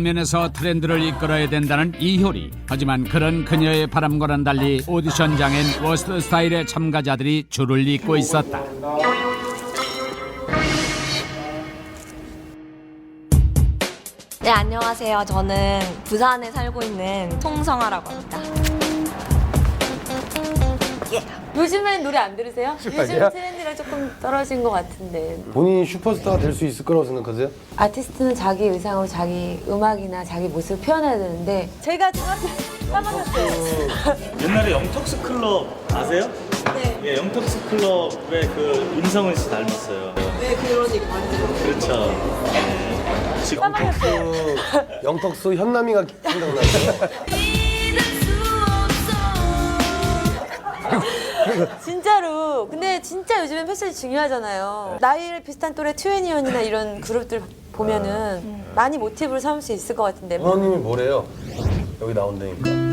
면에서 트렌드를 이끌어야 된다는 이효리. 하지만 그런 그녀의 바람과는 달리 오디션장엔 워스트 스타일의 참가자들이 줄을 잇고 있었다. 네, 안녕하세요. 저는 부산에 살고 있는 송성아라고 합니다. 요즘엔 노래 안 들으세요? 요즘 아니야? 트렌드랑 조금 떨어진 것 같은데 본인이 슈퍼스타가 될 수 있을 거라고 생각하세요? 아티스트는 자기 의상으로 자기 음악이나 자기 모습을 표현해야 되는데 제가 중학교 까먹었어요 옛날에 영턱스 클럽 아세요? 네. 예, 영턱스 클럽의 그 윤성은 씨 닮았어요. 네, 그러니까 그렇죠. 예. 지금 그 영턱스 현남이가 생각나요. 진짜로. 근데 진짜 요즘엔 패션이 중요하잖아요. 나이를 비슷한 또래 트웬티원이나 이런 그룹들 보면은 많이 모티브를 삼을 수 있을 것 같은데. 부모님이 뭐래요? 여기 나온다니까.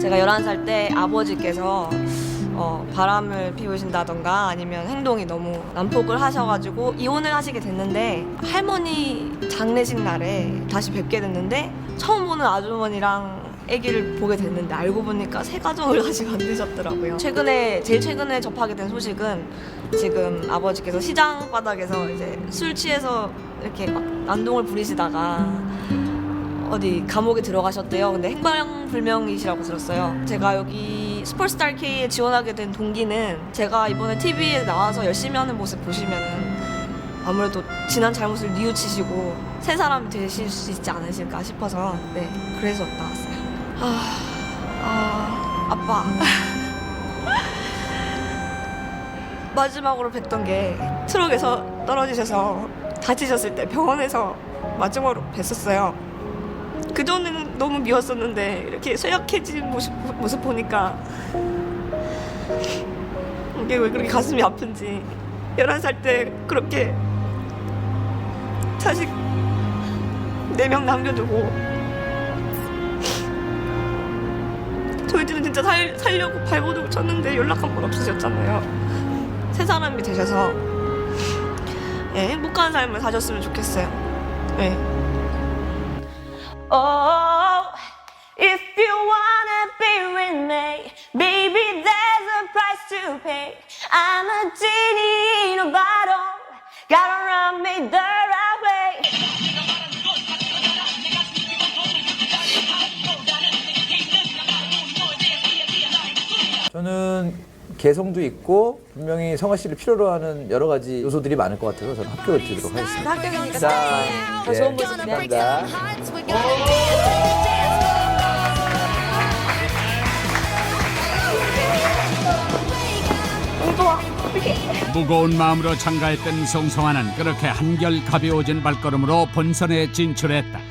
제가 11살 때 아버지께서 어, 바람을 피우신다던가 아니면 행동이 너무 난폭을 하셔가지고 이혼을 하시게 됐는데 할머니 장례식 날에 다시 뵙게 됐는데 처음 보는 아주머니랑 아기를 보게 됐는데 알고 보니까 새 가정을 다시 만드셨더라고요. 최근에 제일 최근에 접하게 된 소식은 지금 아버지께서 시장 바닥에서 이제 술 취해서 이렇게 막 난동을 부리시다가 어디 감옥에 들어가셨대요. 근데 행방불명이시라고 들었어요. 제가 여기 슈퍼스타 K에 지원하게 된 동기는 제가 이번에 TV에 나와서 열심히 하는 모습 보시면은 아무래도 지난 잘못을 뉘우치시고 새 사람이 되실 수 있지 않으실까 싶어서 네 그래서 나왔어요. 아, 아 아빠 마지막으로 뵀던 게 트럭에서 떨어지셔서 다치셨을 때 병원에서 마지막으로 뵀었어요. 그전에는 너무 미웠었는데 이렇게 쇠약해진 모습, 모습 보니까 이게 왜 그렇게 가슴이 아픈지 11살 때 그렇게 자식 4명 남겨두고 진짜 살, 살려고 발버둥을 쳤는데 연락 한 번 없으셨잖아요 새 사람이 되셔서 예, 행복한 삶을 사셨으면 좋겠어요 예. Oh, if you wanna be with me, baby, there's a price to pay. I'm a genie in a bottle, gotta run me the 개성도 있고 분명히 성아 씨를 필요로 하는 여러 가지 요소들이 많을 것 같아서 저는 합격을 드리도록 하겠습니다. 합격이니까 자, 더 예, 좋은 모습 내 감사합니다. 무거운 마음으로 참가했던 송성아는 그렇게 한결 가벼워진 발걸음으로 본선에 진출했다.